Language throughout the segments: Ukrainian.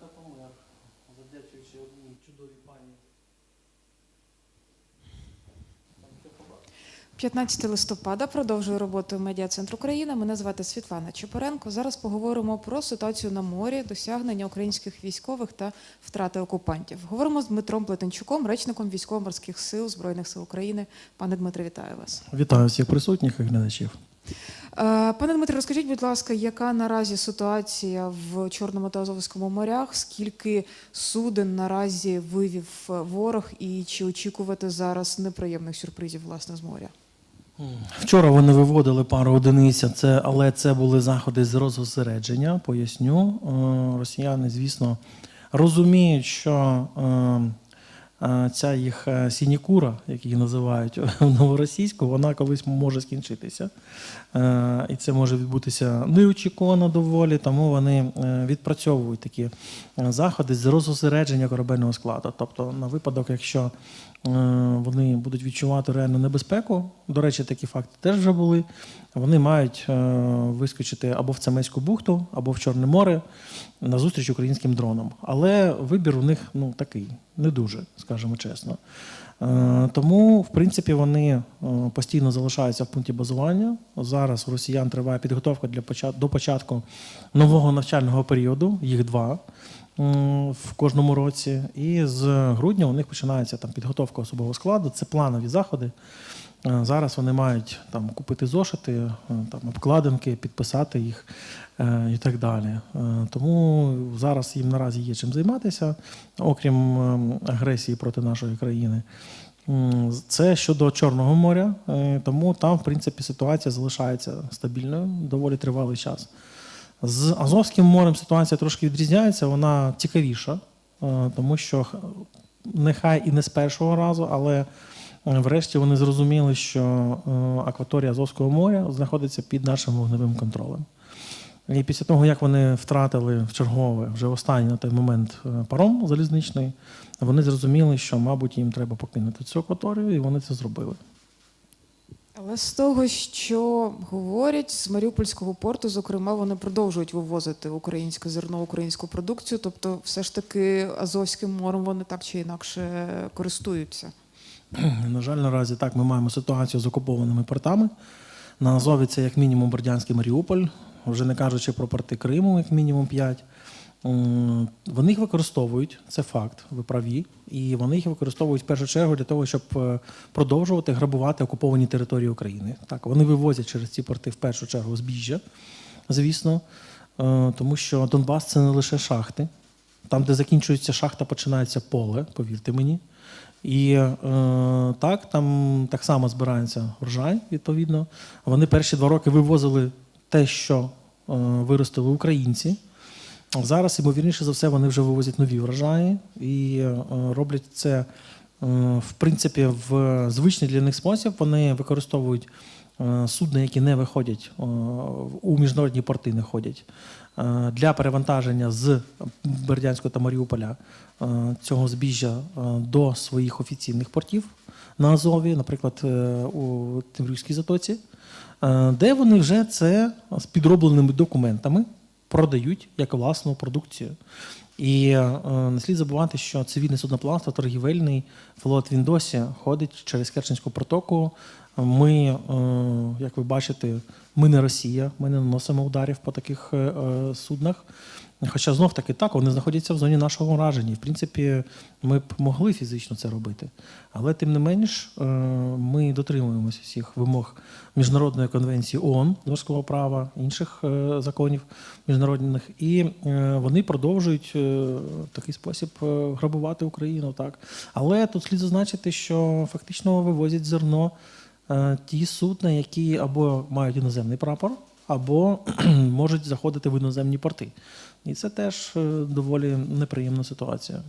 та помер, завдячуючи одній чудовій пані. Там що побачив? 15 листопада продовжую роботу медіа центру України. Мене звати Світлана Чепоренко. Зараз поговоримо про ситуацію на морі, досягнення українських військових та втрати окупантів. Говоримо з Дмитром Плетенчуком, речником військово-морських сил Збройних сил України. Пане Дмитре, вітаю вас. Вітаю всіх присутніх і глядачів. Е, Пане Дмитре, розкажіть, будь ласка, яка наразі ситуація в Чорному та Азовському морях? Скільки суден наразі вивів е, ворог, і чи очікувати зараз неприємних сюрпризів власне з моря? Вчора вони виводили пару одиниць, це, але це були заходи з розосередження. Поясню. Е, Росіяни, звісно, розуміють, що ця їх е, сінікура, як її називають в новоросійську, вона колись може скінчитися. Е, І це може відбутися неочікувано доволі, тому вони е, відпрацьовують такі заходи з розосередження корабельного складу. Тобто, на випадок, якщо вони будуть відчувати реальну небезпеку, до речі, такі факти теж вже були. Вони мають е, вискочити або в Цемеську бухту, або в Чорне море на зустріч українським дронам. Але вибір у них ну такий, не дуже, скажімо чесно. Е, Тому, в принципі, вони е, постійно залишаються в пункті базування. Зараз у росіян триває підготовка для до початку нового навчального періоду, їх два в кожному році. І з грудня у них починається там підготовка особового складу. Це планові заходи. Е, Зараз вони мають там купити зошити, е, там обкладинки, підписати їх е, і так далі. Тому зараз їм наразі є чим займатися, окрім ем, агресії проти нашої країни. Це щодо Чорного моря, тому там, в принципі, ситуація залишається стабільною доволі тривалий час. З Азовським морем ситуація трошки відрізняється, вона цікавіша, е, тому що нехай і не з першого разу, але е, врешті вони зрозуміли, що е, акваторія Азовського моря знаходиться під нашим вогневим контролем. І після того, як вони втратили в чергове вже останній на той момент паром залізничний, вони зрозуміли, що, мабуть, їм треба покинути цю акваторію, і вони це зробили. Але з того, що говорять з Маріупольського порту, зокрема, вони продовжують вивозити українське зерно, українську продукцію. Тобто, все ж таки, Азовським морем вони так чи інакше користуються. На жаль, наразі так ми маємо ситуацію з окупованими портами. На Азові це як мінімум Бердянський Маріуполь, вже не кажучи про порти Криму, як мінімум 5. Вони їх використовують, це факт, ви праві. І вони їх використовують в першу чергу для того, щоб е, продовжувати грабувати окуповані території України. Так, вони вивозять через ці порти в першу чергу збіжжя, звісно, е, тому що Донбас це не лише шахти. Там, де закінчується шахта, починається поле, повірте мені. І е, так, там так само збирається врожай, відповідно. Вони перші два роки вивозили те, що е, виростили українці. Зараз, ймовірніше за все, вони вже вивозять нові врожаї і е, роблять це, е, в принципі, в звичний для них спосіб. Вони використовують е, судна, які не виходять у міжнародні порти, не ходять для перевантаження з Бердянського та Маріуполя цього збіжжя до своїх офіційних портів на Азові, наприклад, у Тимрівській затоці, де вони вже це з підробленими документами продають як власну продукцію. І е, не слід забувати, що цивільне судноплавство, торгівельний флот він досі ходить через Керченську протоку. Ми, е, як ви бачите, ми не Росія, ми не наносимо ударів по таких е, е, суднах. Хоча знов таки так, вони знаходяться в зоні нашого ураження. В принципі, ми б могли фізично це робити. Але тим не менш, ми дотримуємося всіх вимог Міжнародної конвенції ООН морського права, інших законів міжнародних, і вони продовжують такий спосіб грабувати Україну. Так. Але тут слід зазначити, що фактично вивозять зерно ті судна, які або мають іноземний прапор, або можуть заходити в іноземні порти. І це теж е, доволі неприємна ситуація.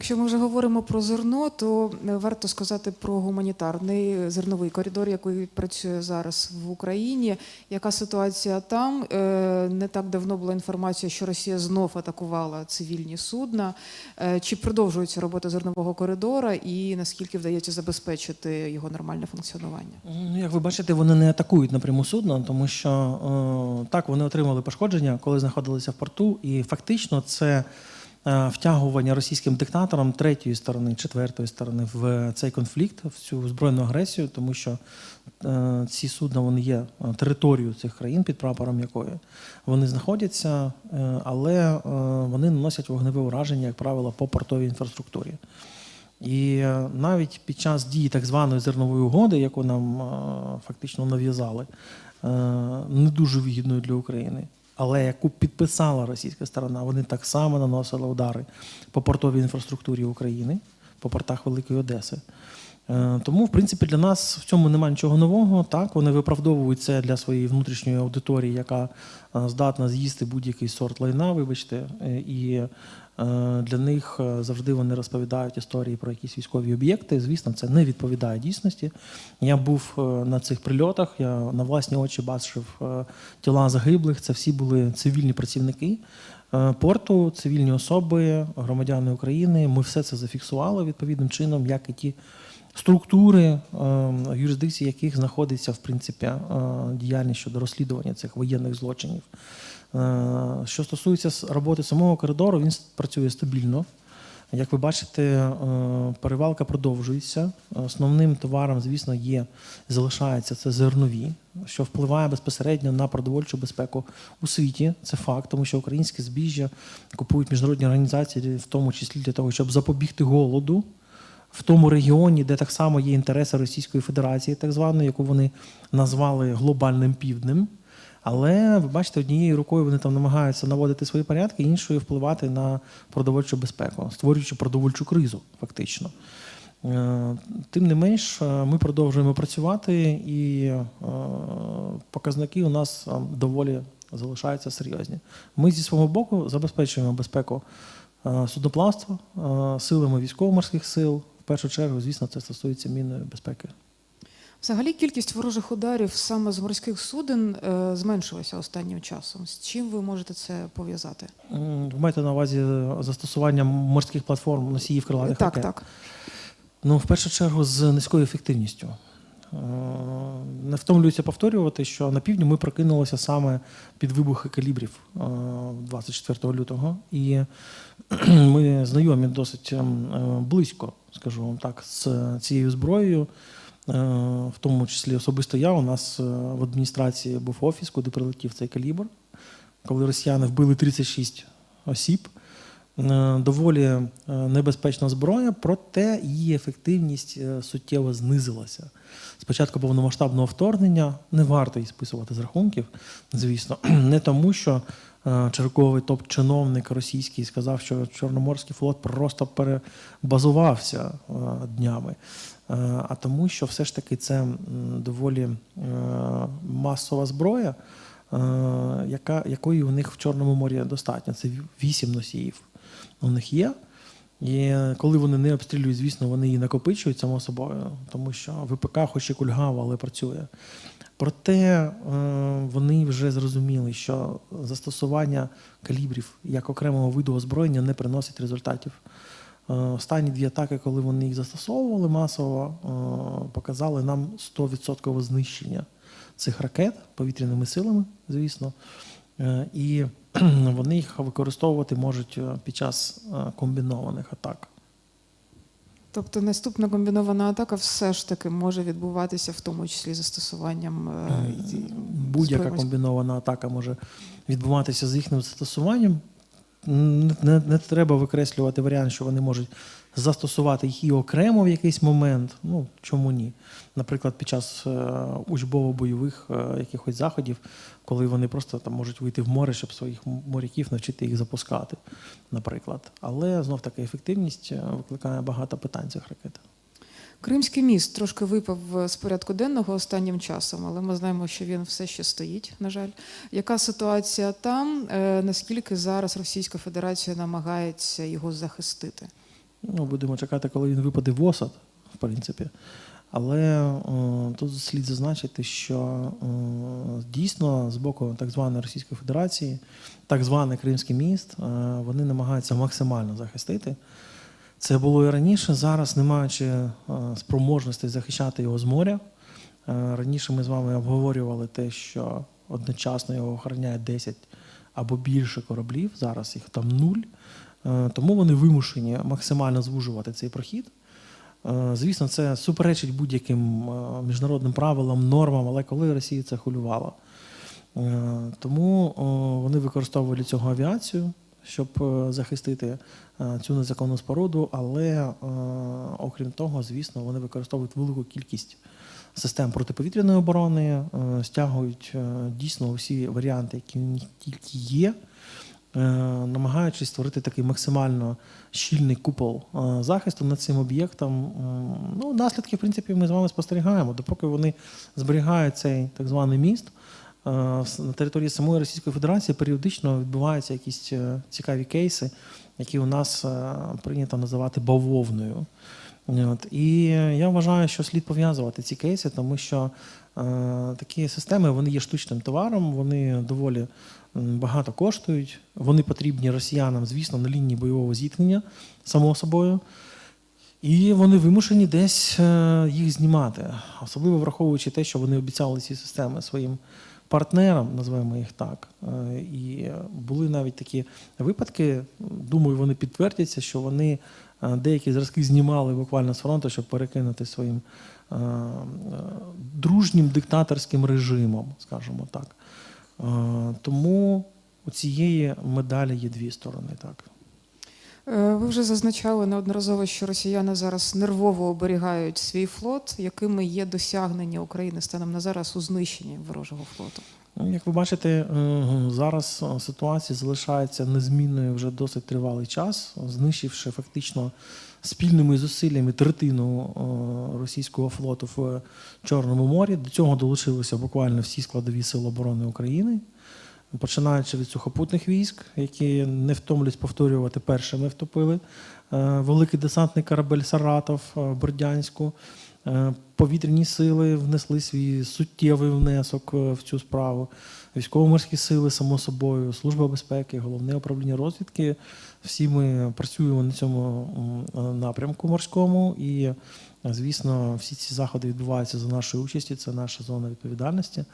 Якщо ми вже говоримо про зерно, то е, варто сказати про гуманітарний зерновий коридор, який працює зараз в Україні. Яка ситуація там? Е, Не так давно була інформація, що Росія знов атакувала цивільні судна. Е, Чи продовжується робота зернового коридора, і наскільки вдається забезпечити його нормальне функціонування? Ну, як ви бачите, вони не атакують напряму судно, тому що е, так вони отримали пошкодження, коли знаходилися в порту, і фактично це е, втягування російським диктатором третьої сторони, четвертої сторони в цей конфлікт, в цю збройну агресію, тому що е, ці судна вони є е, територією цих країн, під прапором якої вони знаходяться, е, але е, вони наносять вогневе ураження, як правило, по портовій інфраструктурі. І е, навіть під час дії так званої зернової угоди, яку нам е, фактично нав'язали, е, не дуже вигідною для України, але яку підписала російська сторона, вони так само наносили удари по портовій інфраструктурі України, по портах Великої Одеси. Е, Тому, в принципі, для нас в цьому немає нічого нового. Так, вони виправдовують це для своєї внутрішньої аудиторії, яка е, здатна з'їсти будь-який сорт лайна, вибачте, е, і для них е, завжди вони розповідають історії про якісь військові об'єкти. Звісно, це не відповідає дійсності. Я був е, на цих прильотах, я на власні очі бачив е, тіла загиблих. Це всі були цивільні працівники е, порту, цивільні особи, громадяни України. Ми все це зафіксували відповідним чином, як і ті структури, е, юрисдикції яких знаходиться в принципі е, діяльність щодо розслідування цих воєнних злочинів. Е, Що стосується роботи самого коридору, він працює стабільно. Як ви бачите, перевалка продовжується. Основним товаром, звісно, є залишається це зернові, що впливає безпосередньо на продовольчу безпеку у світі. Це факт, тому що українське збіжжя купують міжнародні організації, в тому числі для того, щоб запобігти голоду в тому регіоні, де так само є інтереси Російської Федерації, так званої, яку вони назвали глобальним півднем. Але ви бачите, однією рукою вони там намагаються наводити свої порядки, іншою впливати на продовольчу безпеку, створюючи продовольчу кризу, фактично. Е, Тим не менш, е, ми продовжуємо працювати, і е, показники у нас доволі залишаються серйозні. Ми зі свого боку забезпечуємо безпеку судноплавства е, силами військово-морських сил. Першу чергу, звісно, це стосується мінної безпеки. Взагалі кількість ворожих ударів саме з морських суден е, зменшилася останнім часом. З чим ви можете це пов'язати? Ви маєте на увазі застосування морських платформ носіїв крилатих так, ракет? так. Ну, в першу чергу, з низькою ефективністю. Е, Не втомлююся повторювати, що на півдні ми прокинулися саме під вибухи калібрів е, 24 лютого, і ми знайомі досить ем, е, близько, скажу вам так, з цією зброєю. Е, В тому числі особисто я у нас е, в адміністрації був офіс, куди прилетів цей калібр, коли росіяни вбили 36 осіб. Е, Доволі небезпечна зброя, проте її ефективність суттєво знизилася. Спочатку повномасштабного вторгнення не варто її списувати з рахунків, звісно, не тому, що черговий топ-чиновник російський сказав, що Чорноморський флот просто перебазувався е, днями, Е, а тому, що все ж таки це доволі е, масова зброя, е, яка, якої у них в Чорному морі достатньо. Це вісім носіїв у них є. І коли вони не обстрілюють, звісно, вони її накопичують само собою, тому що ВПК, хоч і кульгава, але працює. Проте е, вони вже зрозуміли, що застосування калібрів як окремого виду озброєння не приносить результатів. Е, Останні дві атаки, коли вони їх застосовували масово, е, показали нам 100% знищення цих ракет повітряними силами, звісно. І вони їх використовувати можуть під час комбінованих атак. Тобто наступна комбінована атака все ж таки може відбуватися, в тому числі застосуванням е, Будь-яка комбінована атака може відбуватися з їхнім застосуванням. Не, не, не треба викреслювати варіант, що вони можуть застосувати їх і окремо в якийсь момент. Ну чому ні? Наприклад, під час е, учбово-бойових е, якихось заходів, коли вони просто там можуть вийти в море, щоб своїх моряків навчити їх запускати, наприклад. Але знов таки ефективність е, викликає багато питань цих ракет. Кримський міст трошки випав з порядку денного останнім часом, але ми знаємо, що він все ще стоїть, на жаль. Яка ситуація там? Наскільки зараз Російська Федерація намагається його захистити? Ну, будемо чекати, коли він випаде в осад, в принципі. Але е, тут слід зазначити, що е, дійсно з боку так званої Російської Федерації, так званий Кримський міст, е, вони намагаються максимально захистити. Це було і раніше. Зараз, не маючи спроможності захищати його з моря. Раніше ми з вами обговорювали те, що одночасно його охороняє 10 або більше кораблів. Зараз їх там нуль. Е, Тому вони вимушені максимально звужувати цей прохід. Е, Звісно, це суперечить будь-яким е, міжнародним правилам, нормам, але коли Росія це хвилювала. Тому вони використовували цього авіацію, щоб захистити цю незаконну споруду, але окрім того, звісно, вони використовують велику кількість систем протиповітряної оборони, стягують дійсно усі варіанти, які тільки є, намагаючись створити такий максимально щільний купол е, захисту над цим об'єктом. Ну, наслідки, в принципі, ми з вами спостерігаємо. Допоки вони зберігають цей так званий міст, е, на території самої Російської Федерації періодично відбуваються якісь е, цікаві кейси, які у нас е, прийнято називати бавовною. От. І я вважаю, що слід пов'язувати ці кейси, тому що е, такі системи вони є штучним товаром, вони доволі багато коштують. Вони потрібні росіянам, звісно, на лінії бойового зіткнення, само собою. І вони вимушені десь е, їх знімати, особливо враховуючи те, що вони обіцяли ці системи своїм партнерам, називаємо їх так. Е, І були навіть такі випадки, думаю, вони підтвердяться, що вони е, деякі зразки знімали буквально з фронту, щоб перекинути своїм дружнім диктаторським режимом, скажімо так. Тому у цієї медалі є дві сторони. Так. Е, Ви вже зазначали неодноразово, що росіяни зараз нервово оберігають свій флот. Якими є досягнення України станом на зараз у знищенні ворожого флоту? Ну, Як ви бачите, е, зараз ситуація залишається незмінною вже досить тривалий час, знищивши фактично спільними зусиллями третину е, російського флоту в Чорному морі. До цього долучилися буквально всі складові сили оборони України, починаючи від сухопутних військ, які не втомлюсь повторювати, першими втопили е, великий десантний корабель Саратов е, Бердянську. Повітряні сили внесли свій суттєвий внесок е, в цю справу. Військово-морські сили, само собою, служба безпеки, головне управління розвідки. Всі ми працюємо на цьому напрямку морському, і, е, звісно, всі ці заходи відбуваються за нашою участі. Це наша зона відповідальності.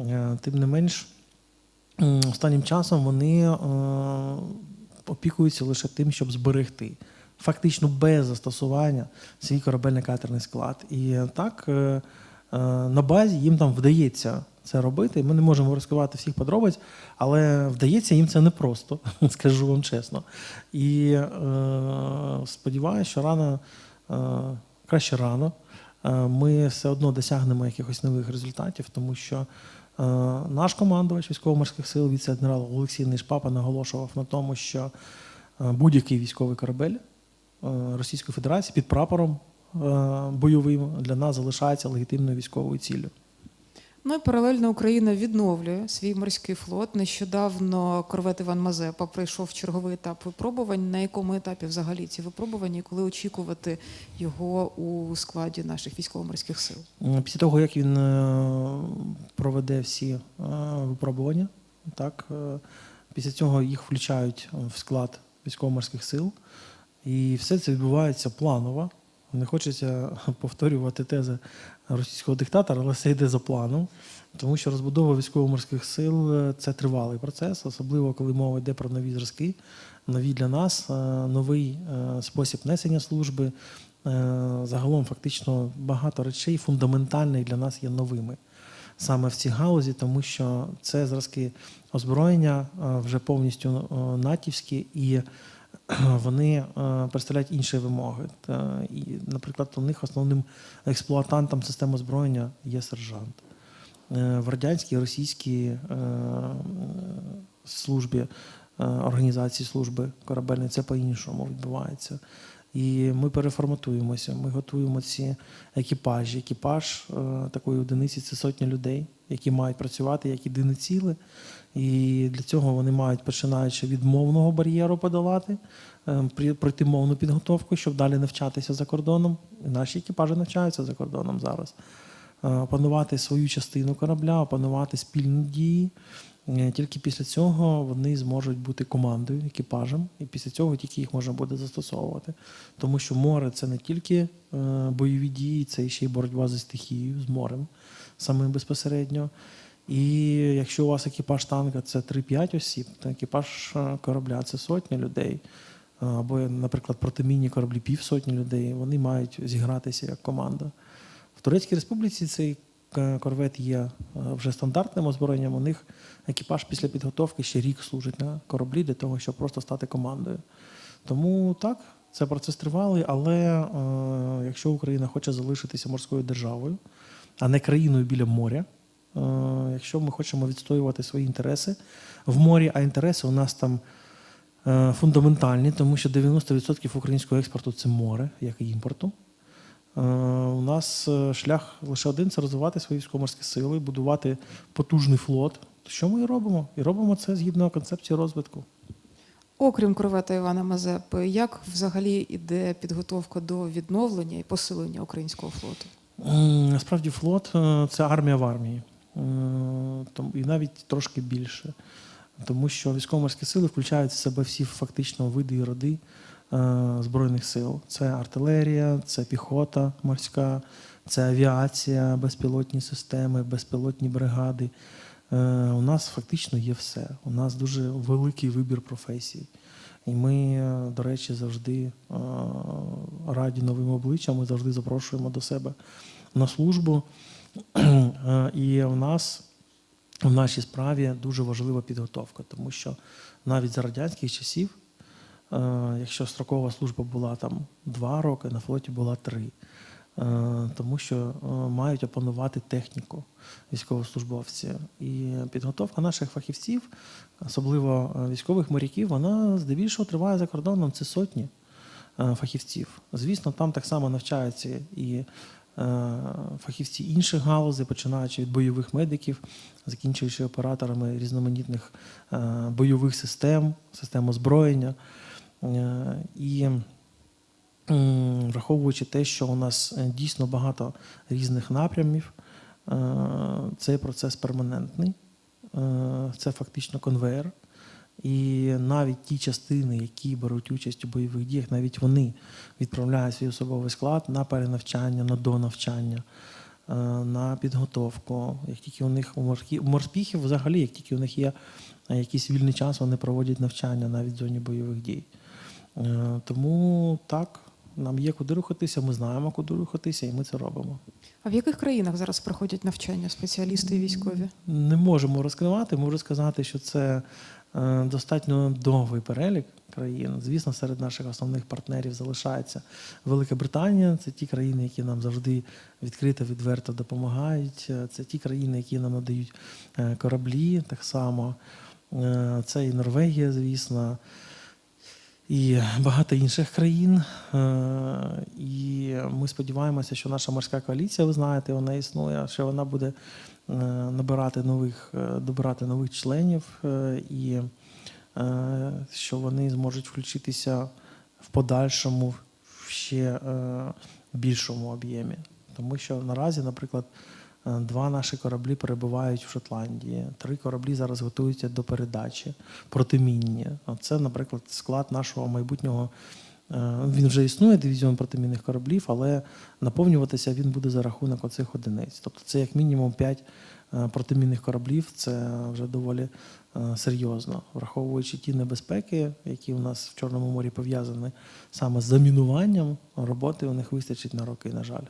Е, Тим не менш, останнім часом вони е, опікуються лише тим, щоб зберегти. Фактично без застосування свій корабельно-катерний склад. І так е, е, на базі їм там вдається це робити. Ми не можемо розкривати всіх подробиць, але вдається їм це непросто, скажу вам чесно. І е, сподіваюся, що рано, краще рано, ми все одно досягнемо якихось нових результатів, тому що наш командувач військово-морських сил, віце-адмірал Олексій Нишпапа, наголошував на тому, що будь-який військовий корабель Російської Федерації під прапором е, бойовим для нас залишається легітимною військовою ціллю. Ну і паралельно Україна відновлює свій морський флот. Нещодавно корвет Іван Мазепа пройшов черговий етап випробувань. На якому етапі взагалі ці випробування, і коли очікувати його у складі наших військово-морських сил? Після того, як він е, проведе всі е, випробування, так, е, після цього їх включають в склад військово-морських сил. І все це відбувається планово. Не хочеться повторювати тези російського диктатора, але все йде за планом, тому що розбудова військово-морських сил е, це тривалий процес, особливо коли мова йде про нові зразки, нові для нас, е, новий е, спосіб несення служби. Загалом, фактично, багато речей фундаментальних для нас є новими саме в цій галузі, тому що це зразки озброєння вже повністю натівські і вони е, представляють інші вимоги. І, наприклад, у них основним експлуатантом системи озброєння є сержант. Е, В радянській російській е, службі організації служби корабельної це по-іншому відбувається. І ми переформатуємося. Ми готуємо ці екіпажі. Екіпаж такої одиниці це сотня людей, які мають працювати як єдине ціле. І для цього вони мають, починаючи від мовного бар'єру подолати, е, при- пройти мовну підготовку, щоб далі навчатися за кордоном. Наші екіпажі навчаються за кордоном зараз. Е, Опанувати свою частину корабля, опанувати спільні дії. Е, Тільки після цього вони зможуть бути командою, екіпажем, і після цього тільки їх можна буде застосовувати. Тому що море це не тільки е, бойові дії, це ще й боротьба зі стихією, з морем самим безпосередньо. І якщо у вас екіпаж танка це 3-5 осіб, то екіпаж е, корабля це сотня людей. або, наприклад, протимінні кораблі півсотні людей, вони мають зігратися як команда. В Турецькій Республіці цей е, корвет є е, вже стандартним озброєнням. У них екіпаж після підготовки ще рік служить на кораблі для того, щоб просто стати командою. Тому так, це процес тривалий, але якщо Україна хоче залишитися морською державою, а не країною біля моря, якщо ми хочемо відстоювати свої інтереси в морі, а інтереси у нас там е, фундаментальні, тому що 90% українського експорту це море, як і імпорту. Е, У нас е, шлях лише один це розвивати свої військово-морські сили, будувати потужний флот. Що ми і робимо? І робимо це згідно концепції розвитку. Окрім корвета Івана Мазепи, як взагалі іде підготовка до відновлення і посилення українського флоту? Насправді флот е, це армія в армії. Е, І навіть трошки більше. Тому що військово-морські сили включають в себе всі фактично види і роди е, Збройних сил. Це артилерія, це піхота морська, це авіація, безпілотні системи, безпілотні бригади. Е, У нас фактично є все. У нас дуже великий вибір професій. І ми, до речі, завжди раді новим обличчям, ми завжди запрошуємо до себе на службу. Е, І в нас в нашій справі дуже важлива підготовка, тому що навіть за радянських часів, е, якщо строкова служба була там два роки, на флоті була три. Е, Тому що мають опанувати техніку військовослужбовці. І підготовка наших фахівців, особливо військових моряків, вона здебільшого триває за кордоном. Це сотні фахівців. Звісно, там так само навчаються і фахівці інших галузей, починаючи від бойових медиків, закінчуючи операторами різноманітних е, бойових систем, систем озброєння. Е, І враховуючи те, що у нас е, дійсно багато різних напрямів, е, цей процес перманентний, Е, це фактично конвейер. І навіть ті частини, які беруть участь у бойових діях, навіть вони відправляють свій особовий склад на перенавчання, на донавчання, е, на підготовку. Як тільки у них у морпіхів, взагалі, як тільки у них є е, якийсь вільний час, вони проводять навчання навіть в зоні бойових дій. Е, Тому так, нам є куди рухатися, ми знаємо, куди рухатися, і ми це робимо. А в яких країнах зараз проходять навчання спеціалісти і військові? Не можемо розкривати, можу сказати, що це достатньо довгий перелік країн. Звісно, серед наших основних партнерів залишається Велика Британія. Це ті країни, які нам завжди відкрито, відверто допомагають. Е, Це ті країни, які нам надають е, кораблі так само. Е, Це і Норвегія, звісно. І багато інших країн. Е, І ми сподіваємося, що наша морська коаліція, ви знаєте, вона існує, що вона буде е, набирати нових, е, добирати нових членів, е, і е, що вони зможуть включитися в подальшому в ще е, більшому об'ємі. Тому що наразі, наприклад, е, два наші кораблі перебувають в Шотландії, три кораблі зараз готуються до передачі протимінні. Це, наприклад, склад нашого майбутнього. Е, Він вже існує, дивізіон протимінних кораблів, але наповнюватися він буде за рахунок оцих одиниць. Тобто це як мінімум 5 протимінних кораблів, це вже доволі е, серйозно, враховуючи ті небезпеки, які у нас в Чорному морі пов'язані саме з замінуванням, роботи у них вистачить на роки, на жаль.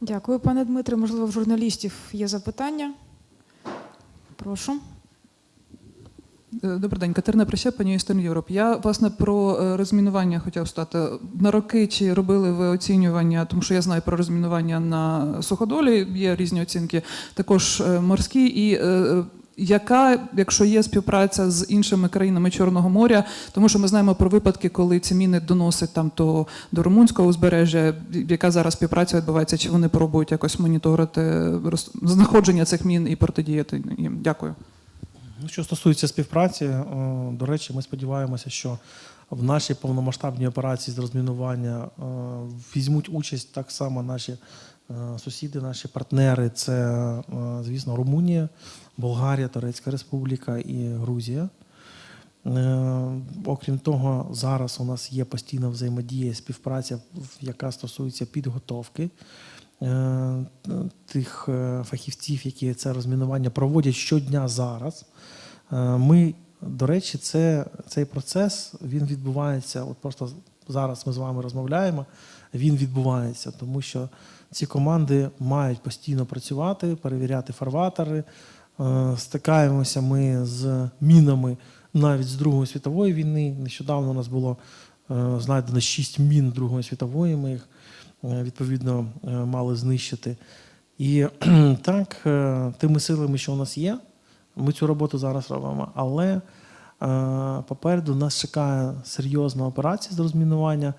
Дякую, пане Дмитре. Можливо, в журналістів є запитання? Прошу. Е, Добрий день, Катерина Прищепані, Eastern Europe. Я власне про е, розмінування хотів стати. На роки чи робили ви оцінювання, тому що я знаю про розмінування на суходолі, є різні оцінки, також е, морські. І яка, якщо є співпраця з іншими країнами Чорного моря, тому що ми знаємо про випадки, коли ці міни доносять там то до румунського узбережжя, яка зараз співпраця відбувається, чи вони пробують якось моніторити знаходження цих мін і протидіяти їм? Дякую. Ну, що стосується співпраці, е, до речі, ми сподіваємося, що в нашій повномасштабній операції з розмінування е, візьмуть участь так само наші е, сусіди, наші партнери. Це, звісно, Румунія, Болгарія, Турецька Республіка і Грузія. Окрім того, зараз у нас є постійна взаємодія, співпраця, яка стосується підготовки тих е, фахівців, які це розмінування проводять щодня зараз. Е, Ми До речі, це, цей процес він відбувається. От просто зараз ми з вами розмовляємо. Він відбувається, тому що ці команди мають постійно працювати, перевіряти фарватери. Е, Стикаємося ми з мінами навіть з Другої світової війни. Нещодавно у нас було е, знайдено шість мін Другої світової. Ми їх е, відповідно е, мали знищити. І так, е, тими силами, що у нас є, ми цю роботу зараз робимо. Але е, попереду нас чекає серйозна операція з розмінування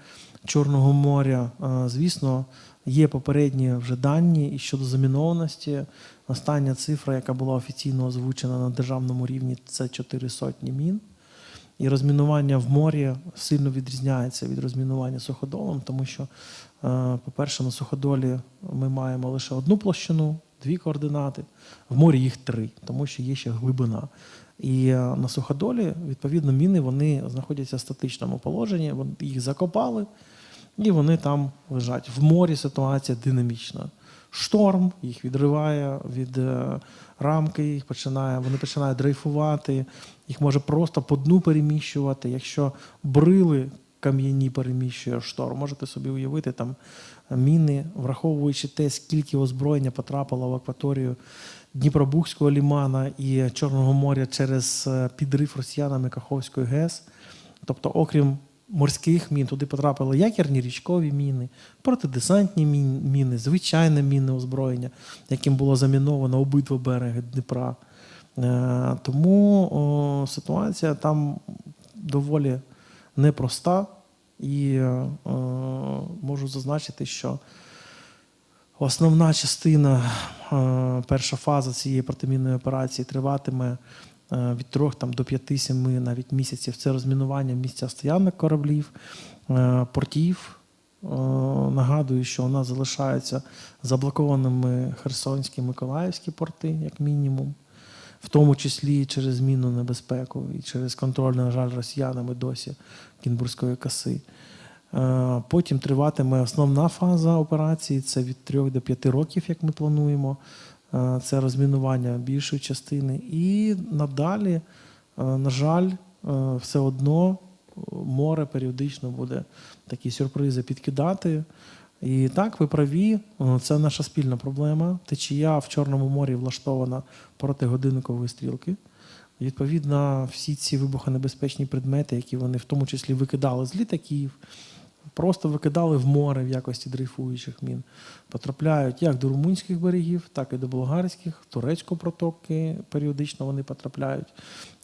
Чорного моря. Е, Звісно, є попередні вже дані і щодо замінованості. Остання цифра, яка була офіційно озвучена на державному рівні, це 4 сотні мін. І розмінування в морі сильно відрізняється від розмінування суходолом, тому що, е, по-перше, на суходолі ми маємо лише одну площину, дві координати, в морі їх три, тому що є ще глибина. І е, на суходолі, відповідно, міни вони знаходяться в статичному положенні, їх закопали, і вони там лежать. В морі ситуація динамічна. Шторм їх відриває від е, рамки, їх починає, вони починають дрейфувати, їх може просто по дну переміщувати. Якщо брили кам'яні переміщує шторм, можете собі уявити там міни, враховуючи те, скільки озброєння потрапило в акваторію Дніпробухського лімана і Чорного моря через е, підрив росіянами Каховської ГЕС. Тобто, окрім морських мін, туди потрапили якірні річкові міни, протидесантні міни, звичайне мінне озброєння, яким було заміновано обидва береги Дніпра. Е, Тому о, ситуація там доволі непроста, і е, можу зазначити, що Основна частина, е, перша фаза цієї протимінної операції триватиме е, від 3 там, до 5-7 навіть місяців. Це розмінування місця стоянок кораблів, е, портів. Е, Нагадую, що у нас залишаються заблокованими Херсонські Миколаївські порти, як мінімум, в тому числі через змінну небезпеку і через контроль, на жаль, росіянами досі Кінбурзької коси. Е, Потім триватиме основна фаза операції це від 3 до 5 років, як ми плануємо. Е, Це розмінування більшої частини. І надалі, е, на жаль, все одно море періодично буде такі сюрпризи підкидати. І так, ви праві, це наша спільна проблема. Течія в Чорному морі влаштована проти годинникової стрілки. Відповідно, всі ці вибухонебезпечні предмети, які вони в тому числі викидали з літаків, просто викидали в море в якості дрейфуючих мін, потрапляють як до румунських берегів, так і до болгарських, турецької протоки періодично вони потрапляють.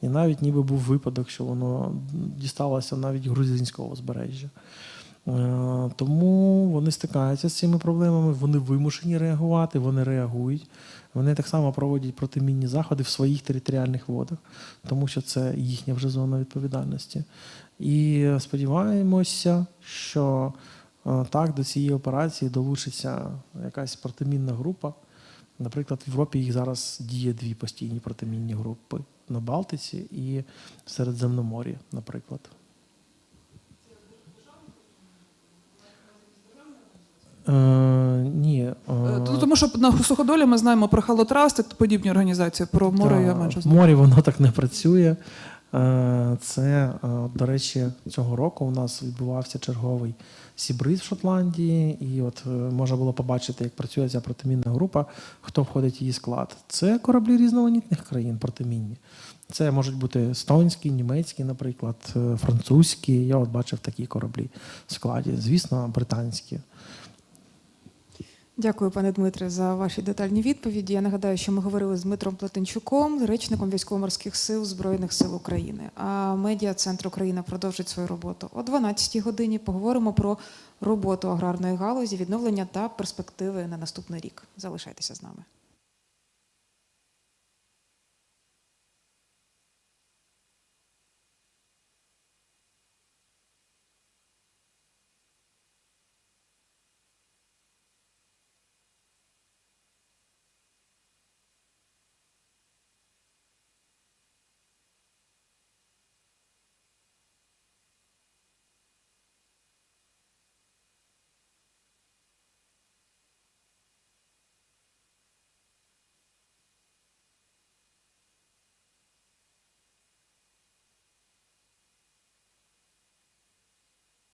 І навіть ніби був випадок, що воно дісталося навіть грузинського узбережжя. Е, Тому вони стикаються з цими проблемами, вони вимушені реагувати, вони реагують. Вони так само проводять протимінні заходи в своїх територіальних водах, тому що це їхня вже зона відповідальності. І сподіваємося, що е, так до цієї операції долучиться якась протимінна група. Наприклад, в Європі їх зараз діє дві постійні протимінні групи на Балтиці і в Середземномор'ї, наприклад. Е, ні. Е, е, Тому що на суходолі ми знаємо про Халотраст і подібні організації. Про море я менше в знаю. морі воно так не працює. Е, Це, е, до речі, цього року у нас відбувався черговий Сібриз в Шотландії, і от е, можна було побачити, як працює ця протимінна група, хто входить в її склад. Це кораблі різноманітних країн протимінні. Це можуть бути естонські, німецькі, наприклад, французькі. Я от бачив такі кораблі в складі. Звісно, британські. Дякую, пане Дмитре, за ваші детальні відповіді. Я нагадаю, що ми говорили з Дмитром Плетенчуком, речником військово-морських сил Збройних сил України. А медіа Центр Україна продовжить свою роботу о 12-й годині. Поговоримо про роботу аграрної галузі, відновлення та перспективи на наступний рік. Залишайтеся з нами.